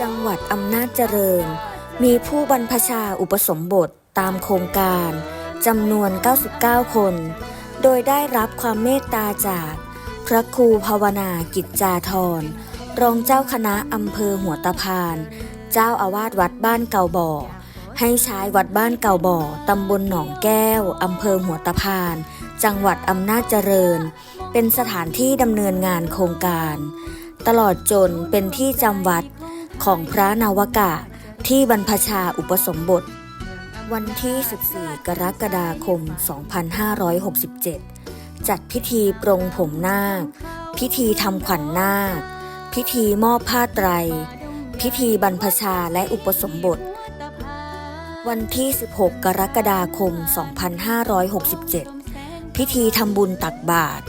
จังหวัดอำนาจเจริญ มีผู้บรรพชาอุปสมบทตามโครงการจำนวน 99 คน โดยได้รับความเมตตาจาก พระครูภาวนากิจจาธรรองเจ้าคณะอำเภอหัวตะพาน เจ้าอาวาสวัดบ้านเก่าบ่อ ให้ใช้วัดบ้านเก่าบ่อตำบลหนองแก้วอำเภอหัวตะพาน จังหวัดอำนาจเจริญ เป็นสถานที่ดำเนินงานโครงการ ตลอดจนเป็นที่จำวัด ของพระนาวกะที่บรรพชาอุปสมบท วันที่ 14 กรกฎาคม 2567 จัดพิธีปรงผมนาค พิธีทำขวัญนาค พิธีมอบผ้าไตร พิธีบรรพชาและอุปสมบท วันที่ 16 กรกฎาคม 2567 พิธีทำบุญตักบาตร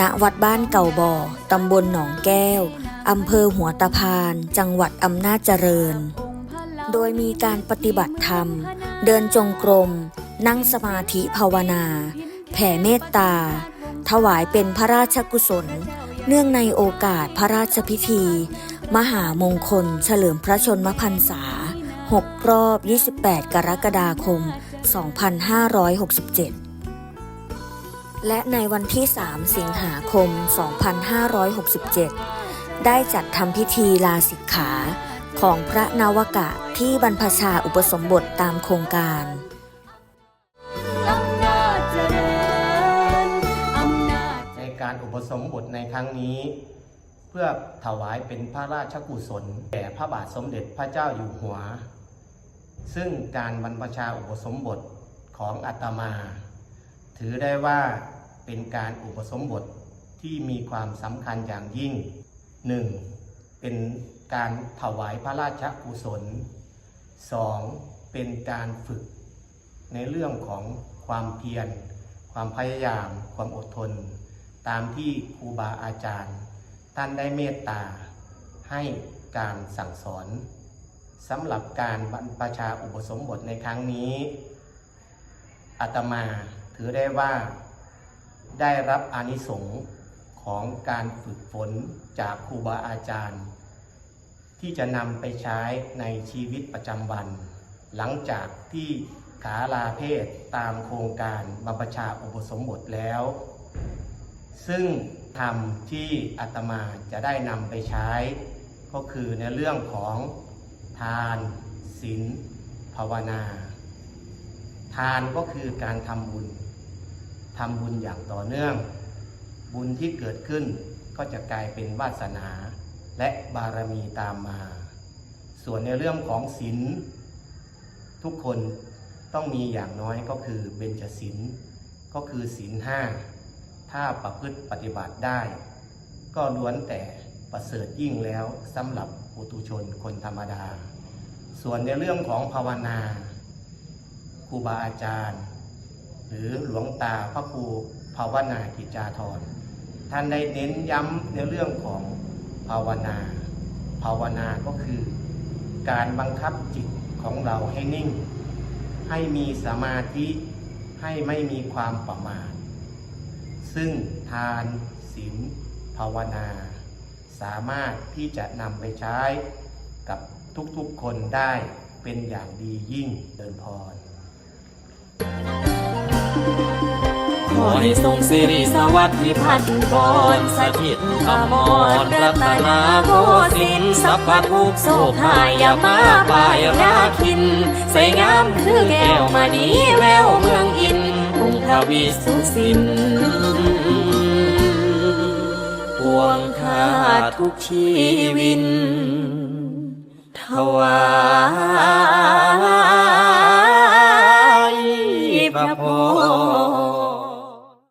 ณวัดบ้านเก่าบ่อตำบลหนองแก้ว อำเภอหัวตะพาน จังหวัดอำนาจเจริญ โดยมีการปฏิบัติธรรม เดินจงกรม นั่งสมาธิภาวนา แผ่เมตตา ถวายเป็นพระราชกุศล เนื่องในโอกาสพระราชพิธี มหามงคลเฉลิมพระชนมพรรษา 6 รอบ 28 กรกฎาคม 2567และในวันที่ 3 สิงหาคม 2567 ได้จัดทำพิธีลาสิกขาของพระนวกะที่บรรพชาอุปสมบทตามโครงการในการอุปสมบทในครั้งนี้ เพื่อถวายเป็นพระราชกุศลแด่พระบาทสมเด็จพระเจ้าอยู่หัว ซึ่งการบรรพชาอุปสมบทของอาตมา ถือได้ว่าเป็นการอุปสมบทที่มีความสำคัญอย่างยิ่ง หนึ่งเป็นการถวายพระราชกุศลสองเป็นการฝึกในเรื่องของความเพียร ความพยายาม ความอดทน ตามที่ครูบาอาจารย์ ท่านได้เมตตา ให้การสั่งสอนสำหรับการบรรพชาอุปสมบทในครั้งนี้อาตมาถือได้ว่าได้รับอานิสงส์ ของการฝึกฝนจากครูบาอาจารย์ ที่จะนำไปใช้ในชีวิตประจำวัน หลังจากที่ขาลาเพศตามโครงการบรรพชาอุปสมบทแล้ว ซึ่งธรรมที่อาตมาจะได้นำไปใช้ ก็คือในเรื่องของทานศีลภาวนา ทานก็คือการทำบุญทำบุญอย่างต่อเนื่อง บุญที่เกิดขึ้นก็จะกลายเป็นวาสนาและบารมีตามมา ส่วนในเรื่องของศีลทุกคนต้องมีอย่างน้อยก็คือเบญจศีลก็คือศีลห้าถ้าประพฤติปฏิบัติได้ ก็ล้วนแต่ประเสริฐยิ่งแล้วสำหรับปุตุชนคนธรรมดา ส่วนในเรื่องของภาวนาครูบาอาจารย์ หรือหลวงตาพระครู ภาวนากิจจาธรท่านได้เน้นย้ำในเรื่องของภาวนา ภาวนาก็คือการบังคับจิตของเราให้นิ่ง ให้มีสมาธิให้ไม่มีความประมาทซึ่งทานศีลภาวนา สามารถที่จะนำไปใช้กับทุกๆคนได้เป็นอย่างดียิ่งเดินพร ขอให้ทรงสิริสวัสดิ์พันธ์กรสถิตอมรรัตนาโกสินทร์สัพพทุกโศกหายามาปายราคินใส่งามคือแก้วมณีแววเมืองอินกรุงทวีสุสินปวงข้าทุกชีวิน ถวาย